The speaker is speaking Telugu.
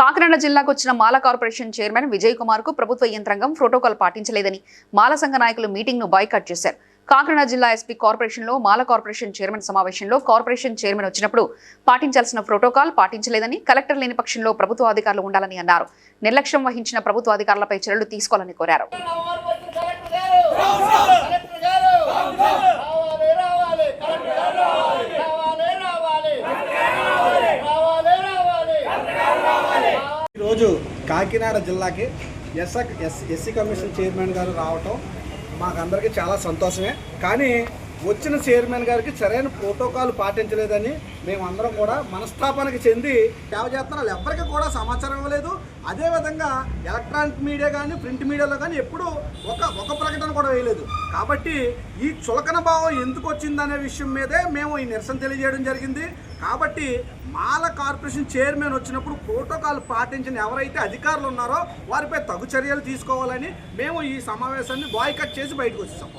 కాకినాడ జిల్లాకు వచ్చిన మాల కార్పొరేషన్ చైర్మన్ విజయ్ కుమార్కు ప్రభుత్వ యంత్రాంగం ప్రోటోకాల్ పాటించలేదని మాల సంఘ నాయకులు మీటింగ్ను బాయ్కట్ చేశారు. కాకినాడ జిల్లా ఎస్పీ కార్పొరేషన్లో మాల కార్పొరేషన్ చైర్మన్ సమావేశంలో కార్పొరేషన్ చైర్మన్ వచ్చినప్పుడు పాటించాల్సిన ప్రోటోకాల్ పాటించలేదని కలెక్టర్ లేని పక్షంలో ప్రభుత్వ అధికారులు ఉండాలని అన్నారు. నిర్లక్ష్యం వహించిన ప్రభుత్వ అధికారులపై చర్యలు తీసుకోవాలని కోరారు కలెక్టర్ గారు రావాలి రావాలి కలెక్టర్ గారు రావాలి రావాలి రావాలి రావాలి ఈరోజు కాకినాడ జిల్లాకి S S SC commission chairman గారు రావటం మాకందరికీ చాలా సంతోషమే. కానీ వచ్చిన చైర్మన్ గారికి సరైన ప్రోటోకాల్ పాటించలేదని మేమందరం కూడా మనస్తాపానికి చెంది సేవ చేస్తున్నారు ఎవరికి కూడా సమాచారం ఇవ్వలేదు. అదేవిధంగా ఎలక్ట్రానిక్ మీడియా కానీ ప్రింట్ మీడియాలో కానీ ఎప్పుడూ ఒక ఒక ప్రకటన కూడా వేయలేదు. కాబట్టి ఈ చులకన భావం ఎందుకు వచ్చిందనే విషయం మీదే మేము ఈ నిరసన తెలియజేయడం జరిగింది. కాబట్టి మాల కార్పొరేషన్ చైర్మన్ వచ్చినప్పుడు ప్రోటోకాల్ పాటించిన ఎవరైతే అధికారులు ఉన్నారో వారిపై తగు చర్యలు తీసుకోవాలని మేము ఈ సమావేశాన్ని బాయ్కట్ చేసి బయటకు వచ్చేసాం.